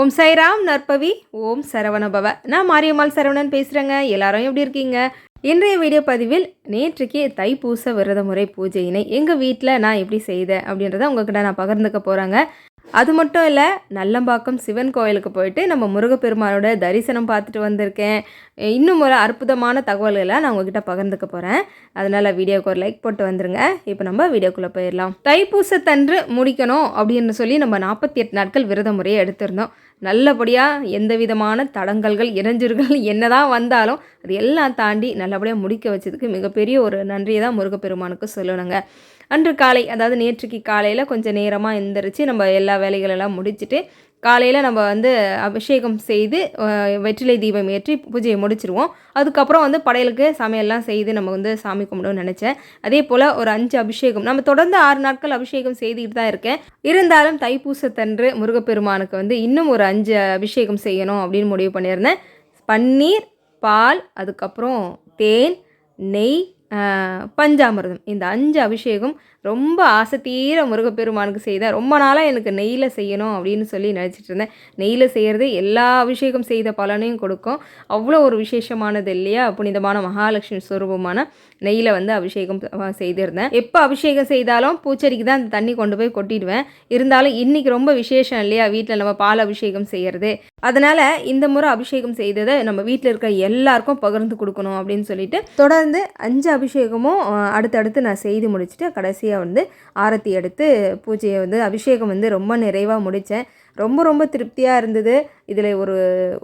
ஓம் சைராம் நற்பவி ஓம் சரவணபவ. நான் மாரியம்மாள் சரவணன் பேசுகிறேங்க எல்லாரும் எப்படி இருக்கீங்க? இன்றைய வீடியோ பதிவில் நேற்றுக்கு தைப்பூச விரத முறை பூஜையினை எங்கள் வீட்டில் நான் எப்படி செய்தேன் அப்படின்றத உங்ககிட்ட நான் பகிர்ந்துக்க போகிறேங்க அது மட்டும் இல்லை நல்லம்பாக்கம் சிவன் கோயிலுக்கு போயிட்டு நம்ம முருகப்பெருமானோட தரிசனம் பார்த்துட்டு வந்திருக்கேன். இன்னும் ஒரு அற்புதமான தகவல்களை நான் உங்ககிட்ட பகிர்ந்துக்க போகிறேன் அதனால் வீடியோக்கு ஒரு லைக் போட்டு வந்துருங்க. இப்போ நம்ம வீடியோக்குள்ளே போயிடலாம். தைப்பூசத்தன்று முடிக்கணும் அப்படின்னு சொல்லி நம்ம நாற்பத்தி எட்டு நாட்கள் விரத முறையை எடுத்திருந்தோம். நல்லபடியாக எந்த விதமான தடங்கல்கள் இளைஞ்சர்கள் என்ன தான் வந்தாலும் அது எல்லாம் தாண்டி நல்லபடியாக முடிக்க வச்சதுக்கு மிகப்பெரிய ஒரு நன்றியை தான் முருகப்பெருமானுக்கு சொல்லணுங்க. அன்று காலை அதாவது நேற்றுக்கு காலையில் கொஞ்சம் நேரமாக எந்திரிச்சு நம்ம எல்லா வேலைகளெல்லாம் முடிச்சுட்டு காலையில் நம்ம வந்து அபிஷேகம் செய்து வெற்றிலை தீபம் ஏற்றி பூஜையை முடிச்சிருவோம். அதுக்கப்புறம் வந்து படையலுக்கு சமையல்லாம் செய்து நம்ம வந்து சாமி கும்பிடணும்னு நினச்சேன். அதே போல் ஒரு அஞ்சு அபிஷேகம் நம்ம தொடர்ந்து ஆறு நாட்கள் அபிஷேகம் செய்துக்கிட்டு தான் இருக்கேன். இருந்தாலும் தைப்பூசத்தன்று முருகப்பெருமானுக்கு வந்து இன்னும் ஒரு அஞ்சு அபிஷேகம் செய்யணும் அப்படின்னு முடிவு பண்ணியிருந்தேன். பன்னீர் பால் அதுக்கப்புறம் தேன் நெய் பஞ்சாமிரதம். இந்த அஞ்சு அபிஷேகம் ரொம்ப ஆசை தீர முருகப்பெருமானுக்கு செய்தேன். ரொம்ப நாளாக எனக்கு நெய்யில் செய்யணும் அப்படின்னு சொல்லி நினச்சிட்டு இருந்தேன். நெய்யில் செய்கிறது எல்லா அபிஷேகம் செய்த பலனையும் கொடுக்கும். அவ்வளோ ஒரு விசேஷமானது இல்லையா? புனிதமான மகாலட்சுமி ஸ்வரூபமான நெய்யில் வந்து அபிஷேகம் செய்திருந்தேன். எப்போ அபிஷேகம் செய்தாலும் பூச்செடிக்கு தான் அந்த தண்ணி கொண்டு போய் கொட்டிடுவேன். இருந்தாலும் இன்றைக்கி ரொம்ப விசேஷம் இல்லையா? வீட்டில் நம்ம பால் அபிஷேகம் செய்கிறது அதனால் இந்த முறை அபிஷேகம் செய்ததை நம்ம வீட்டில் இருக்க எல்லாருக்கும் பகிர்ந்து கொடுக்கணும் அப்படின்னு சொல்லிட்டு தொடர்ந்து அஞ்சு அபிஷேகமும் அடுத்தடுத்து நான் செய்து முடிச்சுட்டு கடைசியாக வந்து ஆரத்தி எடுத்து பூஜையை வந்து அபிஷேகம் வந்து ரொம்ப நிறைவாக முடித்தேன் ரொம்ப ரொம்ப திருப்தியாக இருந்தது. இதில் ஒரு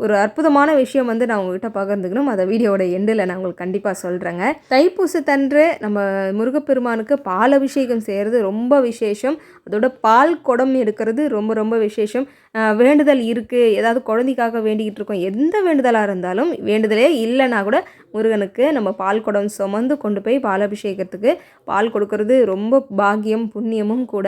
ஒரு அற்புதமான விஷயம் வந்து நான் உங்ககிட்ட பகிர்ந்துக்கணும். அதை வீடியோட எண்டில் நான் உங்களுக்கு கண்டிப்பாக சொல்கிறேங்க தைப்பூசத்தன்று நம்ம முருகப்பெருமானுக்கு பால் அபிஷேகம் செய்கிறது ரொம்ப விசேஷம். அதோட பால் குடம் எடுக்கிறது ரொம்ப ரொம்ப விசேஷம். வேண்டுதல் இருக்குது ஏதாவது குழந்தைக்காக வேண்டிக்கிட்டு இருக்கோம். எந்த வேண்டுதலாக இருந்தாலும் வேண்டுதலே இல்லைன்னா கூட முருகனுக்கு நம்ம பால் குடம் சுமந்து கொண்டு போய் பால் அபிஷேகத்துக்கு பால் கொடுக்கறது ரொம்ப பாக்கியம் புண்ணியமும் கூட.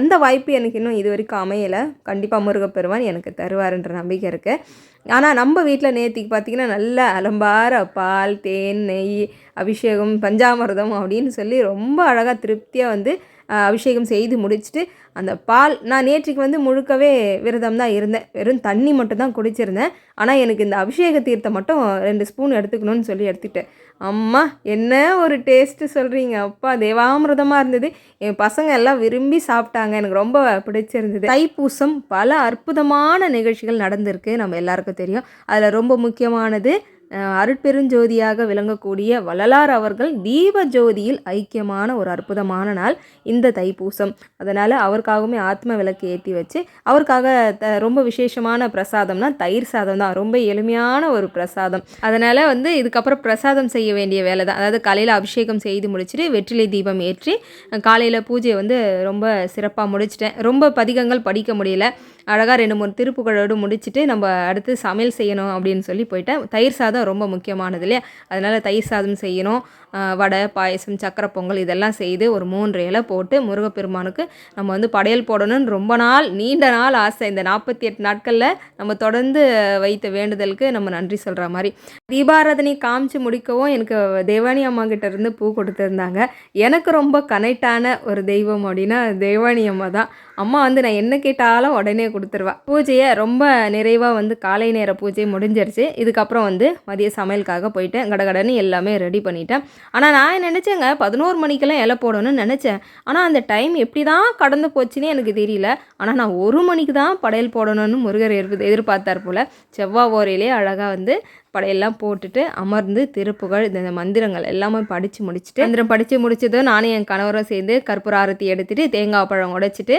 அந்த வாய்ப்பு எனக்கு இன்னும் இது வரைக்கும் அமையலை. கண்டிப்பாக முருகப்பெருமான் எனக்கு தருவாருன்ற நம்பிக்கை இருக்குது ஆனால் நம்ம வீட்டில் நேத்திக்கு பார்த்தீங்கன்னா நல்ல அலம்பார பால் தேன் நெய் அபிஷேகம் பஞ்சாமிரதம் அப்படின்னு சொல்லி ரொம்ப அழகாக திருப்தியாக வந்து அபிஷேகம் செய்து முடிச்சுட்டு அந்த பால் நான் நேற்றுக்கு வந்து முழுக்கவே விரதம் தான் இருந்தேன். வெறும் தண்ணி மட்டும் தான் குடிச்சிருந்தேன். ஆனால் எனக்கு இந்த அபிஷேக தீர்த்தம் மட்டும் ரெண்டு ஸ்பூன் எடுத்துக்கணும்னு சொல்லி எடுத்துக்கிட்டேன் அம்மா என்ன ஒரு டேஸ்ட்டு சொல்கிறீங்க அப்பா தேவாமிரதமாக இருந்தது. என் பசங்க எல்லாம் விரும்பி சாப்பிட்டாங்க. எனக்கு ரொம்ப பிடிச்சிருந்தது. தைப்பூசம் பல அற்புதமான நிகழ்ச்சிகள் நடந்திருக்கு. நம்ம எல்லாருக்கும் தெரியும். அதில் ரொம்ப முக்கியமானது அருட்பெருஞ்சோதியாக விளங்கக்கூடிய வள்ளலார் அவர்கள் தீப ஜோதியில் ஐக்கியமான ஒரு அற்புதமான நாள் இந்த தைப்பூசம். அதனால் அவருக்காகவுமே ஆத்ம விளக்கு ஏற்றி வச்சு அவருக்காக த ரொம்ப விசேஷமான பிரசாதம்னா தயிர் சாதம் தான். ரொம்ப எளிமையான ஒரு பிரசாதம். அதனால் வந்து இதுக்கப்புறம் பிரசாதம் செய்ய வேண்டிய வேலை தான். அதாவது காலையில் அபிஷேகம் செய்து முடிச்சுட்டு வெற்றிலை தீபம் ஏற்றி காலையில் பூஜையை வந்து ரொம்ப சிறப்பாக முடிச்சிட்டேன். ரொம்ப பதிகங்கள் படிக்க முடியல. அழகாக ரெண்டு மூணு திருப்புகளோடு முடிச்சுட்டு நம்ம அடுத்து சமையல் செய்யணும் அப்படின்னு சொல்லி போயிட்டேன். தயிர் சாதம் ரொம்ப முக்கியமானது இல்லையா? அதனால் தயிர் சாதம் செய்யணும். வடை பாயசம் சக்கரை பொங்கல் இதெல்லாம் செய்து ஒரு மூன்று இலை போட்டு முருகப்பெருமானுக்கு நம்ம வந்து படையல் போடணும்னு ரொம்ப நாள் நீண்ட நாள் ஆசை. இந்த நாற்பத்தி எட்டு நாட்களில் நம்ம தொடர்ந்து வைத்த வேண்டுதலுக்கு நம்ம நன்றி சொல்கிற மாதிரி. தீபாராதனை காமிச்சு முடிக்கவும் எனக்கு தேவானி அம்மா கிட்ட இருந்து பூ கொடுத்துருந்தாங்க. எனக்கு ரொம்ப கனெக்டான ஒரு தெய்வம் அப்படின்னா தேவானி அம்மா தான். அம்மா வந்து நான் என்ன கேட்டாலும் உடனே கொடுத்துருவா. பூஜையை ரொம்ப நிறைவாக வந்து காலை நேர பூஜை முடிஞ்சிருச்சு. இதுக்கப்புறம் வந்து மதிய சமையலுக்காக போயிட்டேன் கடகடன்னு எல்லாமே ரெடி பண்ணிட்டேன். ஆனால் நான் நினச்சேங்க பதினோரு மணிக்கெல்லாம் இலை போடணும்னு நினச்சேன். ஆனால் அந்த டைம் எப்படி தான் கடந்து போச்சுன்னே எனக்கு தெரியல. ஆனால் நான் ஒரு மணிக்கு தான் படையல் போடணும்னு முருகர் எதிர் எதிர்பார்த்தார் போல் செவ்வாய் ஓரையிலே அழகாக வந்து படையெல்லாம் போட்டுட்டு அமர்ந்து திருப்புகழ் இந்த மந்திரங்கள் எல்லாமே படித்து முடிச்சுட்டு மந்திரம் படித்து முடிச்சதும் நானும் என் கணவரும் சேர்ந்து கற்பூர ஆரத்தி எடுத்துட்டு தேங்காய் பழம் உடைச்சிட்டு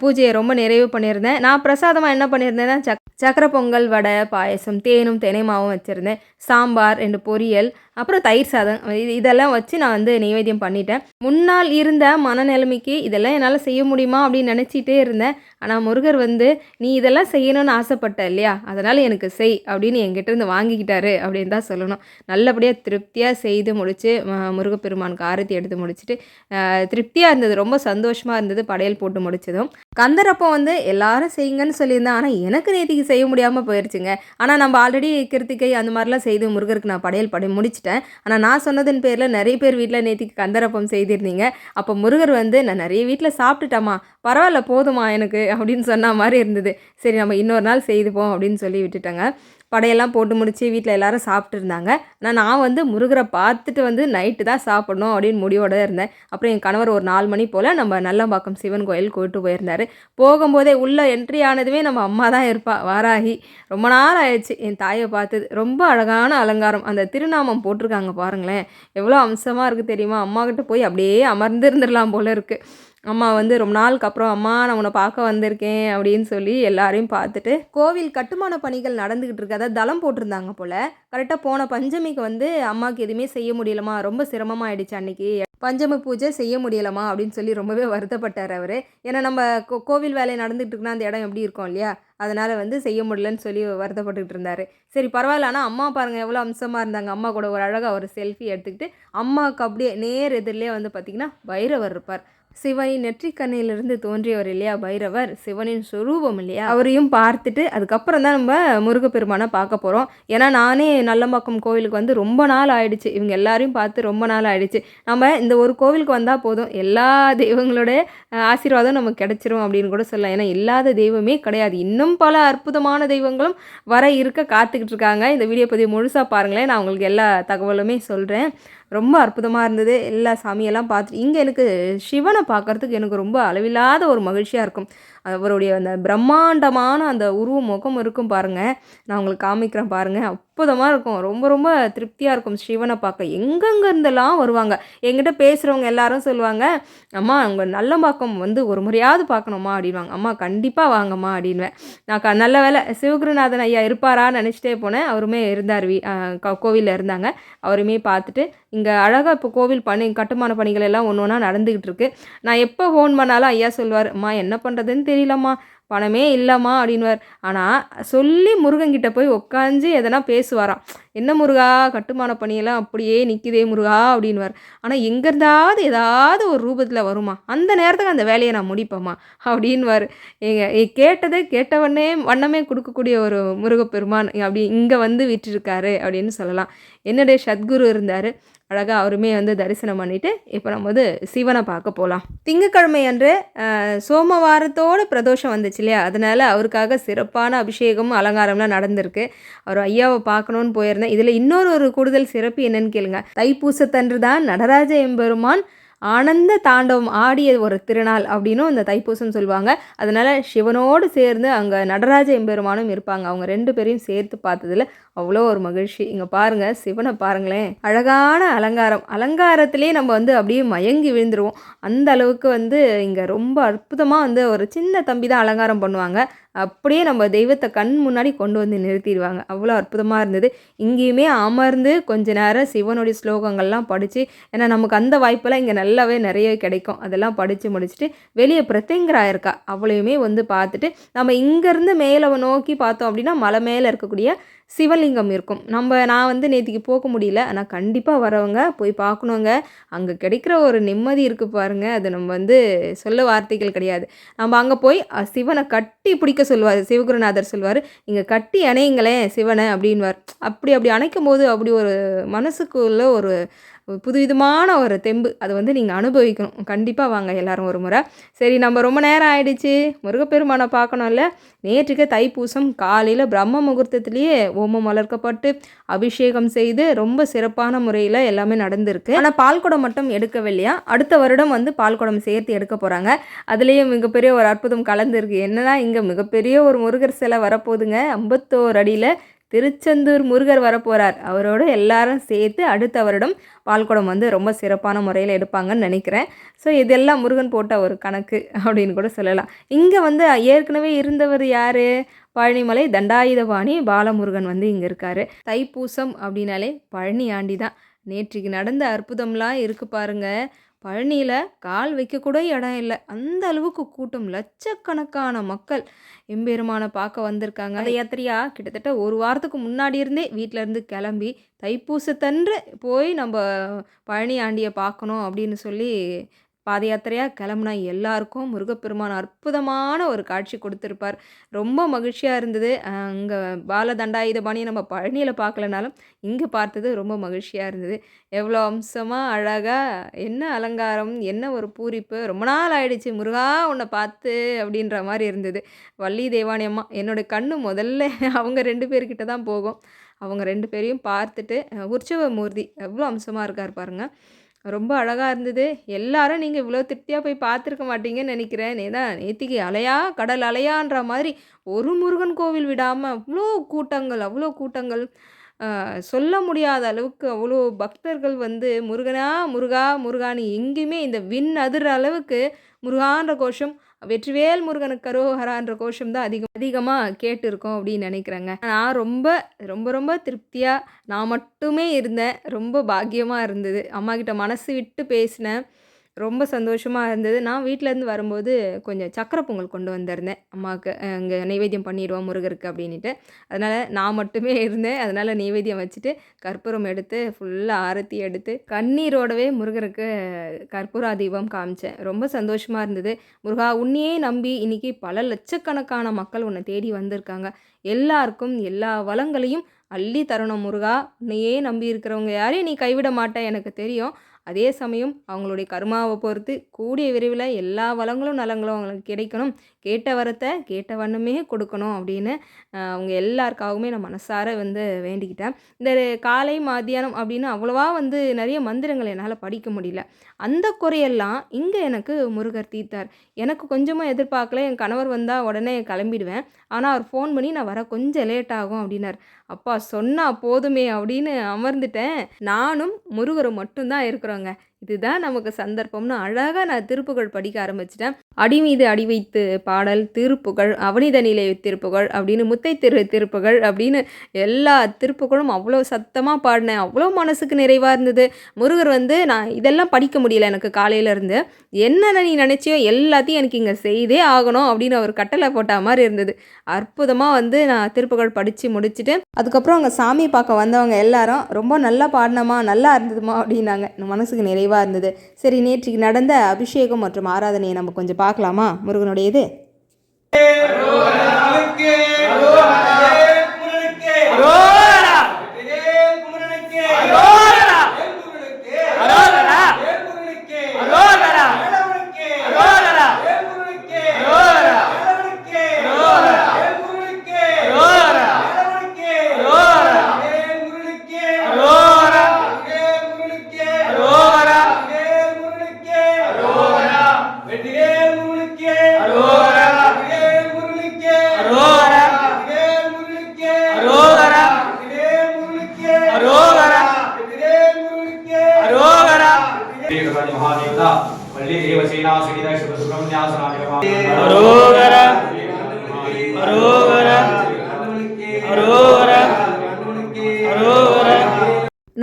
பூஜையை ரொம்ப நிறைவு பண்ணியிருந்தேன். நான் பிரசாதமாக என்ன பண்ணியிருந்தேன்னா சக் சக்கரை பொங்கல் வடை பாயசம் தேனும் தினை மாவும் வச்சுருந்தேன். சாம்பார் ரெண்டு பொரியல் அப்புறம் தயிர் சாதம். இது இதெல்லாம் வச்சு நான் வந்து நைவேத்தியம் பண்ணிட்டேன். முன்னால் இருந்த மனநிலைமைக்கு இதெல்லாம் என்னால் செய்ய முடியுமா அப்படின்னு நினச்சிட்டே இருந்தேன். ஆனால் முருகர் வந்து நீ இதெல்லாம் செய்யணும்னு ஆசைப்பட்ட இல்லையா? அதனால் எனக்கு செய் அப்படின்னு என்கிட்டருந்து வாங்கிக்கிட்டாரு அப்படின்னு தான் சொல்லணும். நல்லபடியாக திருப்தியாக செய்து முடித்து முருகப்பெருமானுக்கு ஆரத்தி எடுத்து முடிச்சுட்டு திருப்தியாக இருந்தது. ரொம்ப சந்தோஷமாக இருந்தது படையல் போட்டு முடிச்சதும். கந்தரப்போ வந்து எல்லாரும் செய்யுங்கன்னு சொல்லியிருந்தேன் ஆனால் எனக்கு நேத்திக்கு செய்ய முடியாமல் போயிடுச்சுங்க ஆனால் நம்ம ஆல்ரெடி கிருத்திகை அந்த மாதிரிலாம் செய்து முருகருக்கு நான் படையல் படை முடிச்சிட்டேன். ஆனால் நான் சொன்னதன் பேரில் நிறைய பேர் வீட்டில் நேத்திக்கு கந்தரப்பம் செய்திருந்தீங்க. அப்போ முருகர் வந்து நான் நிறைய வீட்டில் சாப்பிட்டுட்டேம்மா. பரவாயில்ல போதுமா எனக்கு அப்படின்னு சொன்ன மாதிரி இருந்தது. சரி நம்ம இன்னொரு நாள் செய்துப்போம் அப்படின்னு சொல்லி விட்டுட்டேங்க. படையெல்லாம் போட்டு முடித்து வீட்டில் எல்லாரும் சாப்பிட்டு இருந்தாங்க. ஆனால் நான் வந்து முருகரை பார்த்துட்டு வந்து நைட்டு தான் சாப்பிடணும் அப்படின்னு முடிவோட இருந்தேன். அப்புறம் என் கணவர் ஒரு நாலு மணி போல் நம்ம நல்லம்பாக்கம் சிவன் கோயில் கூப்பிட்டு போயிருந்தாரு. போகும்போதே உள்ளே என்ட்ரி ஆனதுமே நம்ம அம்மா தான் இருப்பாள் வாராகி. ரொம்ப நாள் ஆயிடுச்சு. என் தாயை பார்த்தது. ரொம்ப அழகான அலங்காரம். அந்த திருநாமம் போட்டிருக்காங்க பாருங்களேன். எவ்வளோ அம்சமாக இருக்குது தெரியுமா? அம்மாக்கிட்ட போய் அப்படியே அமர்ந்து இருந்துடலாம் போல இருக்குது அம்மா வந்து ரொம்ப நாளுக்கு அப்புறம் அம்மா நான் உன்னை பார்க்க வந்திருக்கேன் அப்படின்னு சொல்லி எல்லாரையும் பார்த்துட்டு கோவில் கட்டுமான பணிகள் நடந்துக்கிட்டு இருக்கு. அதாவது தளம் போட்டிருந்தாங்க போல். கரெக்டாக போன பஞ்சமிக்கு வந்து அம்மாவுக்கு எதுவுமே செய்ய முடியலமா ரொம்ப சிரமமாக ஆயிடுச்சு அன்னைக்கு. பஞ்சமி பூஜை செய்ய முடியலமா அப்படின்னு சொல்லி ரொம்பவே வருத்தப்பட்டார் அவர். ஏன்னா நம்ம கோ கோவில் வேலை நடந்துகிட்டு இருக்குன்னா அந்த இடம் எப்படி இருக்கும் இல்லையா? அதனால் வந்து செய்ய முடியலன்னு சொல்லி வருத்தப்பட்டுக்கிட்டு இருந்தார். சரி பரவாயில்ல. ஆனால் அம்மா பாருங்கள் எவ்வளோ அம்சமாக இருந்தாங்க. அம்மா கூட ஒரு அழகாக ஒரு செல்ஃபி எடுத்துக்கிட்டு அம்மாவுக்கு அப்படியே நேர் எதிரிலே வந்து பார்த்திங்கன்னா பைரவர் இருப்பார். சிவனின் நெற்றிக்கண்ணிலிருந்து தோன்றியவர் இல்லையா பைரவர்? சிவனின் சுரூபம் இல்லையா? அவரையும் பார்த்துட்டு அதுக்கப்புறம் தான் நம்ம முருகப்பெருமானை பார்க்க போகிறோம் ஏன்னா நானே நல்லம்பாக்கம் கோவிலுக்கு வந்து ரொம்ப நாள் ஆயிடுச்சு. இவங்க எல்லாரையும் பார்த்து ரொம்ப நாள் ஆயிடுச்சு. நம்ம இந்த ஒரு கோவிலுக்கு வந்தால் போதும். எல்லா தெய்வங்களோட ஆசீர்வாதம் நமக்கு கிடைச்சிரும் அப்படின்னு கூட சொல்லலாம். ஏன்னா இல்லாத தெய்வமே கிடையாது. இன்னும் பல அற்புதமான தெய்வங்களும் வர இருக்க காத்துக்கிட்டு இருக்காங்க. இந்த வீடியோ பதிவு முழுசாக பாருங்களேன். நான் உங்களுக்கு எல்லா தகவலுமே சொல்கிறேன் ரொம்ப அற்புதமாக இருந்தது. எல்லா சாமியெல்லாம் பார்த்துட்டு இங்கே எனக்கு சிவனை பார்க்கறதுக்கு எனக்கு ரொம்ப அளவில்லாத ஒரு மகிழ்ச்சியாக இருக்கும். அவருடைய அந்த பிரம்மாண்டமான அந்த உருவ முகம் இருக்கும் பாருங்கள் நான் உங்களுக்கு காமிக்கிறேன் பாருங்கள் அற்புதமாக இருக்கும். ரொம்ப ரொம்ப திருப்தியாக இருக்கும் சிவனை பார்க்க. எங்கெங்கேருந்தெல்லாம் வருவாங்க? எங்கிட்ட பேசுகிறவங்க எல்லாரும் சொல்லுவாங்க அம்மா உங்கள் நல்லம்பாக்கம் வந்து ஒரு முறையாவது பார்க்கணுமா? அப்படின்வாங்க அம்மா கண்டிப்பாக வாங்கம்மா அப்படின்வேன் நான் க- நல்ல வேலை சிவகுருநாதன் ஐயா இருப்பாரான்னு நினச்சிட்டே போனேன். அவருமே இருந்தார் வீ கோவிலில் இருந்தாங்க. அவருமே பார்த்துட்டு இங்கே அழகாக இப்போ கோவில் பணி கட்டுமான பணிகள் எல்லாம் ஒன்று ஒன்றா நடந்துக்கிட்டு இருக்கு. நான் எப்போ ஃபோன் பண்ணாலும் ஐயா சொல்வார் அம்மா என்ன பண்ணுறதுன்னு தெரியலம்மா. பணமே இல்லைம்மா அப்படின்வார் ஆனால் சொல்லி முருகன்கிட்ட போய் உட்காந்து எதனா பேசுவாராம். என்ன முருகா கட்டுமான பணியெல்லாம் அப்படியே நிற்கிதே முருகா அப்படின்வார் ஆனால் எங்கேருந்தாவது ஏதாவது ஒரு ரூபத்தில் வருமா? அந்த நேரத்துக்கு அந்த வேலையை நான் முடிப்பேம்மா அப்படின்வார் எங்க கேட்டதை கேட்டவண்ணே வண்ணமே கொடுக்கக்கூடிய ஒரு முருகப்பெருமான் அப்படி இங்கே வந்து விட்டுருக்காரு அப்படின்னு சொல்லலாம். என்னுடைய சத்குரு இருந்தார். அழகாக அவருமே வந்து தரிசனம் பண்ணிட்டு இப்போ நம்ம வந்து சிவனை பார்க்க போகலாம் திங்கக்கிழமை அன்று சோமவாரத்தோடு சோமவாரத்தோட பிரதோஷம் வந்துச்சு இல்லையா? அதனால அவருக்காக சிறப்பான அபிஷேகமும் அலங்காரம்லாம் நடந்திருக்கு. அவர் ஐயாவை பார்க்கணுன்னு போயிருந்தேன். இதில் இன்னொரு ஒரு கூடுதல் சிறப்பு என்னன்னு கேளுங்க. தைப்பூசத்தன்று தான் நடராஜ எம்பெருமான் ஆனந்த தாண்டவம் ஆடிய ஒரு திருநாள் அப்படின்னும் இந்த தைப்பூசம் சொல்லுவாங்க. அதனால் சிவனோடு சேர்ந்து அங்கே நடராஜ எம்பெருமானும் இருப்பாங்க. அவங்க ரெண்டு பேரையும் சேர்த்து பார்த்ததுல அவ்வளோ ஒரு மகிழ்ச்சி. இங்கே பாருங்கள் சிவனை பாருங்களேன். அழகான அலங்காரம். அலங்காரத்திலே நம்ம வந்து அப்படியே மயங்கி விழுந்துருவோம். அந்த அளவுக்கு வந்து இங்கே ரொம்ப அற்புதமாக வந்து ஒரு சின்ன தம்பி தான் அலங்காரம் பண்ணுவாங்க. அப்படியே நம்ம தெய்வத்தை கண் முன்னாடி கொண்டு வந்து நிறுத்திடுவாங்க. அவ்வளோ அற்புதமாக இருந்தது. இங்கேயுமே அமர்ந்து கொஞ்ச நேரம் சிவனுடைய ஸ்லோகங்கள்லாம் படித்து ஏன்னா நமக்கு அந்த வாய்ப்பெல்லாம் இங்கே நல்லாவே நிறைய கிடைக்கும். அதெல்லாம் படித்து முடிச்சுட்டு வெளியே பிரத்திங்கரா இருக்கா அவளையுமே வந்து பார்த்துட்டு நம்ம இங்கேருந்து மேலே நோக்கி பார்த்தோம் அப்படின்னா மலை மேலே இருக்கக்கூடிய சிவலிங்கம் இருக்கும். நம்ம நான் வந்து நேற்றுக்கு போக முடியல. ஆனால் கண்டிப்பாக வரவங்க போய் பார்க்கணுங்க. அங்கே கிடைக்கிற ஒரு நிம்மதி இருக்குது பாருங்க. அது நம்ம வந்து சொல்ல வார்த்தைகள் கிடையாது. நம்ம அங்கே போய் சிவனை கட்டி பிடிக்க சொல்லுவார். சிவகுருநாதர் சொல்லுவார் இங்கே கட்டி அணையுங்களேன் சிவனை அப்படின்வார் அப்படி அப்படி அணைக்கும் போது அப்படி ஒரு மனசுக்குள்ள ஒரு புதுவிதமான ஒரு தெம்பு. அதை வந்து நீங்கள் அனுபவிக்கணும். கண்டிப்பாக வாங்க எல்லாரும் ஒரு முறை. சரி நம்ம ரொம்ப நேரம் ஆயிடுச்சு. முருகப்பெருமானை பார்க்கணும்ல. நேற்றுக்கு தைப்பூசம் காலையில் பிரம்ம முகூர்த்தத்திலேயே ஓமம் வளர்க்கப்பட்டு அபிஷேகம் செய்து ரொம்ப சிறப்பான முறையில் எல்லாமே நடந்திருக்கு. ஆனால் பால்குடம் மட்டும் எடுக்கவில்லையா? அடுத்த வருடம் வந்து பால்குடம் சேர்த்து எடுக்க போகிறாங்க அதுலேயும் மிகப்பெரிய ஒரு அற்புதம் கலந்துருக்கு. என்னன்னா இங்கே மிகப்பெரிய ஒரு முருகர் சிலை வரப்போகுதுங்க. ஐம்பத்தோரு அடியில் திருச்செந்தூர் முருகர் வரப்போகிறார் அவரோட எல்லாரும் சேர்த்து அடுத்த வருடம் பால்குடம் வந்து ரொம்ப சிறப்பான முறையில் எடுப்பாங்கன்னு நினைக்கிறேன். ஸோ இதெல்லாம் முருகன் போட்ட ஒரு கணக்கு அப்படின்னு கூட சொல்லலாம். இங்கே வந்து ஏற்கனவே இருந்தவர் யார்? பழனிமலை தண்டாயுதபாணி பாலமுருகன் வந்து இங்கே இருக்கார். தைப்பூசம் அப்படின்னாலே பழனி ஆண்டி தான் நேற்றுக்கு நடந்த அற்புதம்லாம் இருக்கு பாருங்கள் பழனியில் கால் வைக்கக்கூட இடம் இல்லை. அந்த அளவுக்கு கூட்டம். லட்சக்கணக்கான மக்கள் எம்பெருமானை பார்க்க வந்திருக்காங்க. அந்த யாத்திரையா? கிட்டத்தட்ட ஒரு வாரத்துக்கு முன்னாடி இருந்தே வீட்டிலேருந்து கிளம்பி தைப்பூசத்தன்று போய் நம்ம பழனி ஆண்டியை பார்க்கணும் அப்படின்னு சொல்லி பாத யாத்திரையாக கிளம்புனா எல்லாருக்கும் முருகப்பெருமான் அற்புதமான ஒரு காட்சி கொடுத்துருப்பார். ரொம்ப மகிழ்ச்சியாக இருந்தது. அங்கே பால தண்டாயுதபாணி நம்ம பழனியில் பார்க்கலனாலும் இங்கே பார்த்தது ரொம்ப மகிழ்ச்சியாக இருந்தது. எவ்வளோ அம்சமாக அழகாக என்ன அலங்காரம் என்ன ஒரு பூரிப்பு ரொம்ப நாள் ஆயிடுச்சு முருகா உன்னை பார்த்து அப்படின்ற மாதிரி இருந்தது. வள்ளி தேவானி அம்மா என்னோட கண்ணு முதல்ல அவங்க ரெண்டு பேர்கிட்ட தான் போகும். அவங்க ரெண்டு பேரையும் பார்த்துட்டு உற்சவ மூர்த்தி எவ்வளோ அம்சமாக இருக்கார் பாருங்க. ரொம்ப அழகாக இருந்தது. எல்லாரும் நீங்கள் இவ்வளோ திருப்தியாக போய் பார்த்துருக்க மாட்டீங்கன்னு நினைக்கிறேன். நேதா நேத்திக்கு அலையா கடல் அலையான்ற மாதிரி ஒரு முருகன் கோவில் விடாமல் அவ்வளோ கூட்டங்கள் அவ்வளோ கூட்டங்கள். சொல்ல முடியாத அளவுக்கு அவ்வளோ பக்தர்கள் வந்து முருகனா முருகா முருகான்னு எங்கேயுமே இந்த விண் அதிர்ற அளவுக்கு முருகான்ற கோஷம் வெற்றிவேல் முருகனுக்கு கரோஹரான்ற கோஷம் தான் அதிகம் அதிகமாக கேட்டிருக்கோம் அப்படின்னு நினைக்கிறேங்க. நான் ரொம்ப ரொம்ப ரொம்ப திருப்தியாக நான் மட்டுமே இருந்தேன். ரொம்ப பாக்கியமாக இருந்தது. அம்மா கிட்ட மனசு விட்டு பேசினேன். ரொம்ப சந்தோஷமாக இருந்தது. நான் வீட்டிலேருந்து வரும்போது கொஞ்சம் சக்கரை பொங்கல் கொண்டு வந்திருந்தேன். அம்மாவுக்கு அங்கே நைவேத்தியம் பண்ணிடுவோம் முருகருக்கு அப்படின்ட்டு அதனால் நான் மட்டுமே இருந்தேன். அதனால் நைவேத்தியம் வச்சுட்டு கற்பூரம் எடுத்து ஃபுல்லாக ஆரத்தி எடுத்து கண்ணீரோடவே முருகருக்கு கற்பூரா தீபம் காமிச்சேன். ரொம்ப சந்தோஷமாக இருந்தது. முருகா உன்னையே நம்பி இன்னைக்கு பல லட்சக்கணக்கான மக்கள் உன்னை தேடி வந்திருக்காங்க. எல்லாருக்கும் எல்லா வளங்களையும் அள்ளி தரணும் முருகா. உன்னையே நம்பி இருக்கிறவங்க யாரையும் நீ கைவிட மாட்டேன் எனக்கு தெரியும். அதே சமயம் அவங்களுடைய கர்மாவை பொறுத்து கூடிய விரைவில் எல்லா வளங்களும் நலங்களும் அவங்களுக்கு கிடைக்கணும். கேட்ட வரத்தை கேட்ட வண்ணமே கொடுக்கணும் அப்படின்னு அவங்க எல்லாருக்காகவுமே நான் மனசார வந்து வேண்டிக்கிட்டேன். இந்த காலை மத்தியானம் அப்படின்னு அவ்வளோவா வந்து நிறைய மந்திரங்கள் என்னால் படிக்க முடியல. அந்த குறையெல்லாம் இங்கே எனக்கு முருகர் தீர்த்தார். எனக்கு கொஞ்சமாக எதிர்பார்க்கல. என் கணவர் வந்தால் உடனே கிளம்பிடுவேன். ஆனால் அவர் ஃபோன் பண்ணி நான் வர கொஞ்சம் லேட் ஆகும் அப்படின்னார். அப்பா சொன்னா போதுமே அப்படின்னு அமர்ந்துட்டேன். நானும் முருகரும் மட்டும்தான் இருக்கிறோங்க. இதுதான் நமக்கு சந்தர்ப்பம்னு அழகாக நான் திருப்புகழ் படிக்க ஆரம்பிச்சிட்டேன். அடி மீது அடி வைத்து பாடல் திருப்புகழ் அவனித நிலை திருப்புகழ் அப்படின்னு முத்தை திரு திருப்புகழ் அப்படின்னு எல்லா திருப்புகழும் அவ்வளோ சத்தமாக பாடினேன். அவ்வளோ மனசுக்கு நிறைவாக இருந்தது. முருகர் வந்து நான் இதெல்லாம் படிக்க முடியல எனக்கு காலையிலேருந்து என்னென்ன நீ நினச்சியோ எல்லாத்தையும் எனக்கு இங்கே செய்தே ஆகணும் அப்படின்னு அவர் கட்டளை போட்ட மாதிரி இருந்தது. அற்புதமாக வந்து நான் திருப்புகழ் படித்து முடிச்சுட்டு அதுக்கப்புறம் அங்கே சாமி பார்க்க வந்தவங்க எல்லாரும் ரொம்ப நல்லா பாடினமா நல்லா இருந்ததுமா அப்படின்னாங்க. மனசுக்கு நிறைவு நிறைவாக இருந்தது. சரி நேற்று நடந்த அபிஷேகம் மற்றும் ஆராதனையை நம்ம கொஞ்சம் பார்க்கலாமா? முருகனுடையது.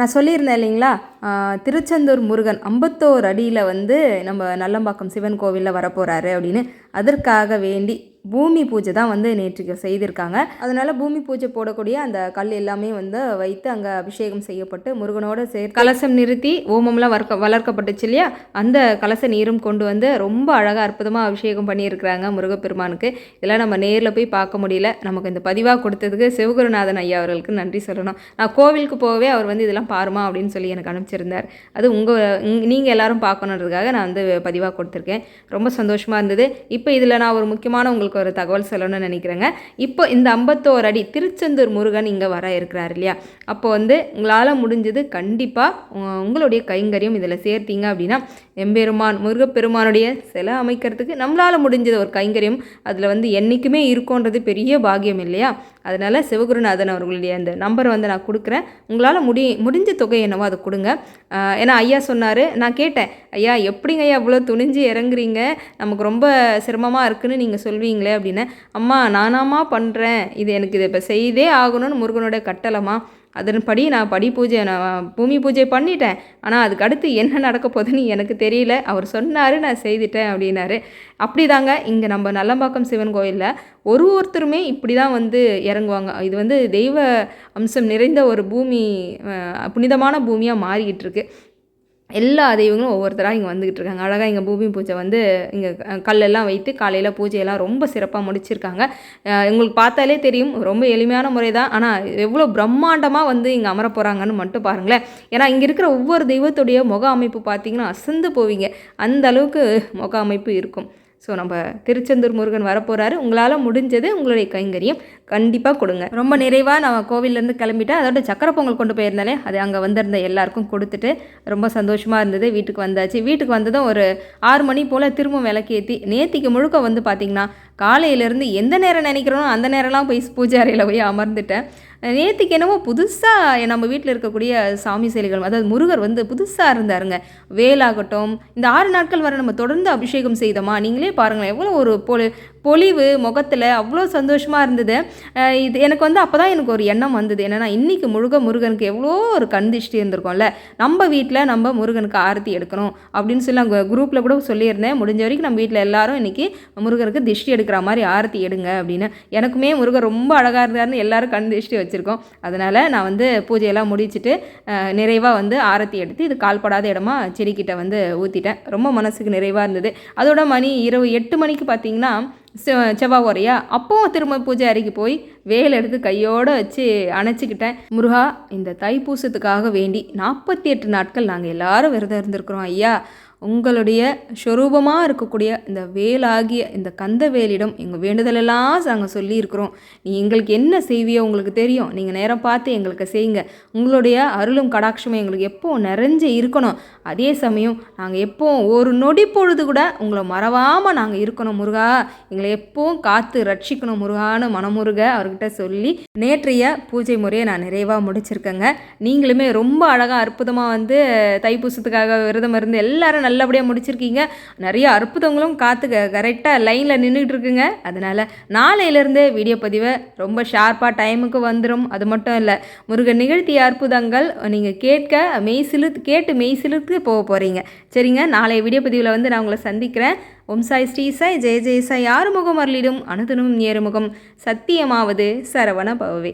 நான் சொல்லியிருந்தேன் இல்லைங்களா? திருச்செந்தூர் முருகன் ஐம்பத்தோரு அடியில் வந்து நம்ம நல்லம்பாக்கம் சிவன் கோவிலில் வரப்போகிறாரு அப்படின்னு. அதற்காக வேண்டி பூமி பூஜை தான் வந்து நேற்றுக்கு செய்திருக்காங்க. அதனால் பூமி பூஜை போடக்கூடிய அந்த கல் எல்லாமே வந்து வைத்து அங்கே அபிஷேகம் செய்யப்பட்டு முருகனோட சேர்த்து கலசம் நிறுத்தி ஓமம்லாம் வளர்க்க வளர்க்கப்பட்டுச்சு இல்லையா? அந்த கலச நீரும் கொண்டு வந்து ரொம்ப அழகாக அற்புதமாக அபிஷேகம் பண்ணியிருக்கிறாங்க முருகப்பெருமானுக்கு. இதெல்லாம் நம்ம நேரில் போய் பார்க்க முடியல. நமக்கு இந்த பதிவாக கொடுத்ததுக்கு சிவகுருநாதன் ஐயா அவர்களுக்கு நன்றி சொல்லணும். நான் கோவிலுக்கு போகவே அவர் வந்து இதெல்லாம் பாருமா அப்படின்னு சொல்லி எனக்கு அனுப்பிச்சிருந்தார். அது உங்கள் நீங்கள் எல்லாரும் பார்க்கணுன்றதுக்காக நான் வந்து பதிவாக கொடுத்துருக்கேன். ரொம்ப சந்தோஷமாக இருந்தது. இப்போ இதில் நான் ஒரு முக்கியமான உங்களுக்கு ஒரு தகவல் சொல்லணும்னு நினைக்கிறேங்க. இப்போ இந்த ஐம்பத்தோரு அடி திருச்செந்தூர் முருகன் இங்கே வர இருக்கிறார் இல்லையா? அப்போ வந்து உங்களால் முடிஞ்சது கண்டிப்பாக உங்களுடைய கைங்கரியம் இதில் சேர்த்தீங்க அப்படின்னா எம்பெருமான் முருகப்பெருமானுடைய சிலை அமைக்கிறதுக்கு நம்மளால் முடிஞ்சது ஒரு கைங்கரியம். அதில் வந்து என்றைக்குமே இருக்கோன்றது பெரிய பாக்கியம் இல்லையா? அதனால் சிவகுருநாதன் அவர்களுடைய அந்த நம்பரை வந்து நான் கொடுக்குறேன். உங்களால் முடி முடிஞ்ச தொகை என்னவோ அதை கொடுங்க. ஏன்னா ஐயா சொன்னார் நான் கேட்டேன் ஐயா எப்படிங்க ஐயா இவ்வளோ துணிஞ்சு இறங்குறீங்க? நமக்கு ரொம்ப சிரமமாக இருக்குன்னு நீங்கள் சொல்வீங்களே அப்படின்னு. அம்மா நானாமா பண்ணுறேன் இது எனக்கு இதை இப்போ செய்தே ஆகணும்னு முருகனோட கட்டளமா அதன்படி நான் படி பூஜை நான் பூமி பூஜை பண்ணிட்டேன். ஆனால் அதுக்கு அடுத்து என்ன நடக்க போகுதுன்னு எனக்கு தெரியல. அவர் சொன்னார் நான் செய்துட்டேன் அப்படின்னாரு. அப்படிதாங்க. இங்கே நம்ம நல்லம்பாக்கம் சிவன் கோயிலில் ஒரு ஒருத்தருமே இப்படி தான் வந்து இறங்குவாங்க. இது வந்து தெய்வ அம்சம் நிறைந்த ஒரு பூமி புனிதமான பூமியாக மாறிக்கிட்டு இருக்கு. எல்லா தெய்வங்களும் ஒவ்வொருத்தராக இங்கே வந்துக்கிட்டு இருக்காங்க. அழகாக இங்கே பூமி பூஜை வந்து இங்கே கல்லெல்லாம் வைத்து காலையில் பூஜையெல்லாம் ரொம்ப சிறப்பாக முடிச்சிருக்காங்க. உங்களுக்கு பார்த்தாலே தெரியும் ரொம்ப எளிமையான முறை தான் ஆனால் எவ்வளோ பிரம்மாண்டமாக வந்து இங்கே அமர போகிறாங்கன்னு மட்டும் பாருங்களேன். ஏன்னா இங்கே இருக்கிற ஒவ்வொரு தெய்வத்துடைய முக அமைப்பு பார்த்தீங்கன்னா அசந்து போவீங்க. அந்த அளவுக்கு முக அமைப்பு இருக்கும். ஸோ நம்ம திருச்செந்தூர் முருகன் வரப்போகிறாரு உங்களால் முடிஞ்சது உங்களுடைய கைங்கரியம் கண்டிப்பாக கொடுங்க. ரொம்ப நிறைவாக நான் கோவிலேருந்து கிளம்பிட்டேன். அதோட சக்கரை பொங்கல் கொண்டு போயிருந்தாலே அது அங்கே வந்திருந்த எல்லாருக்கும் கொடுத்துட்டு ரொம்ப சந்தோஷமாக இருந்தது. வீட்டுக்கு வந்தாச்சு. வீட்டுக்கு வந்ததும் ஒரு ஆறு மணி போல் திரும்ப விளக்கேற்றி நேத்திக்கு முழுக்க வந்து பார்த்திங்கன்னா காலையிலேருந்து எந்த நேரம் நினைக்கிறோனோ அந்த நேரம்லாம் போய் பூஜை அறையில் போய் அமர்ந்துட்டேன். நேற்றுக்கு என்னவோ புதுசாக நம்ம வீட்டில் இருக்கக்கூடிய சாமி சிலைகள் அதாவது முருகர் வந்து புதுசாக இருந்தாருங்க. வேலாகட்டும் இந்த ஆறு நாட்கள் வரை நம்ம தொடர்ந்து அபிஷேகம் செய்தோமா? நீங்களே பாருங்களேன் எவ்வளோ ஒரு பொலி பொலிவு முகத்தில் அவ்வளோ சந்தோஷமாக இருந்தது. இது எனக்கு வந்து அப்போ தான் எனக்கு ஒரு எண்ணம் வந்தது. என்னென்னா இன்றைக்கி முருக முருகனுக்கு எவ்வளோ ஒரு கண் திஷ்டி இருந்திருக்கும்ல. நம்ம வீட்டில் நம்ம முருகனுக்கு ஆரத்தி எடுக்கணும் அப்படின்னு சொல்லி அங்கே குரூப்பில் கூட சொல்லியிருந்தேன். முடிஞ்ச வரைக்கும் நம்ம வீட்டில் எல்லாரும் இன்றைக்கி முருகருக்கு திஷ்டி எடுக்கிற மாதிரி ஆரத்தி எடுங்க அப்படின்னு. எனக்குமே முருகர் ரொம்ப அழகாக இருந்தாருன்னு எல்லாரும் கண் திஷ்டி வச்சுருக்கோம். அதனால் நான் வந்து பூஜையெல்லாம் முடிச்சுட்டு நிறைவாக வந்து ஆரத்தி எடுத்து இது கால்படாத இடமா செடிக்கிட்ட வந்து ஊற்றிட்டேன் ரொம்ப மனசுக்கு நிறைவாக இருந்தது. அதோட மணி இரவு எட்டு மணிக்கு பார்த்தீங்கன்னா செ- செவ்வாய் உரையா அப்போவும் திரும்ப பூஜை அறைக்கு போய் வேல் எடுத்து கையோடு வச்சு அணைச்சிக்கிட்டேன். முருகா இந்த தைப்பூசத்துக்காக வேண்டி நாற்பத்தி எட்டு நாட்கள் நாங்கள் எல்லாரும் விரதம் இருந்திருக்கிறோம் ஐயா. உங்களுடைய சொரூபமாக இருக்கக்கூடிய இந்த வேலாகிய இந்த கந்த வேலிடம் எங்கள் வேண்டுதலெல்லாம் நாங்கள் சொல்லியிருக்கிறோம். நீ எங்களுக்கு என்ன செய்வியோ உங்களுக்கு தெரியும். நீங்கள் நேரம் பார்த்து எங்களுக்கு செய்யுங்க. உங்களுடைய அருளும் கடாட்சமும் எங்களுக்கு எப்போ நிறைஞ்சு இருக்கணும். அதே சமயம் நாங்கள் எப்போவும் ஒரு நொடி பொழுது கூட உங்களை மறவாமல் நாங்கள் இருக்கணும் முருகா. எங்களை எப்போவும் காத்து ரட்சிக்கணும் முருகான்னு மனமுருக அவர்கிட்ட சொல்லி நேற்றைய பூஜை முறையை நான் நிறைவாக முடிச்சிருக்கேங்க. நீங்களுமே ரொம்ப அழகாக அற்புதமாக வந்து தைப்பூசத்துக்காக விரதம் இருந்து எல்லாரும் நல்லபடியாக முடிச்சிருக்கீங்க. நிறைய அற்புதங்களும் காத்து கரெக்டாக லைனில் நின்றுட்டு இருக்குங்க. அதனால் நாளையிலேருந்து வீடியோ பதிவை ரொம்ப ஷார்ப்பாக டைமுக்கு வந்துடும் அது மட்டும் இல்லை முருகன் நிகழ்த்திய அற்புதங்கள் நீங்கள் கேட்க மெய்சிலு கேட்டு மெய்சிலுக்கு போக போகிறீங்க சரிங்க நாளைய வீடியோ பதிவில் வந்து நான் உங்களை சந்திக்கிறேன். ஓம் சாய் ஸ்ரீ சாய் ஜெய ஜெய சாய். ஆறுமுகம் அருளிடும் அனுதனும் ஏறுமுகம். சத்தியமாவது சரவண பவவே.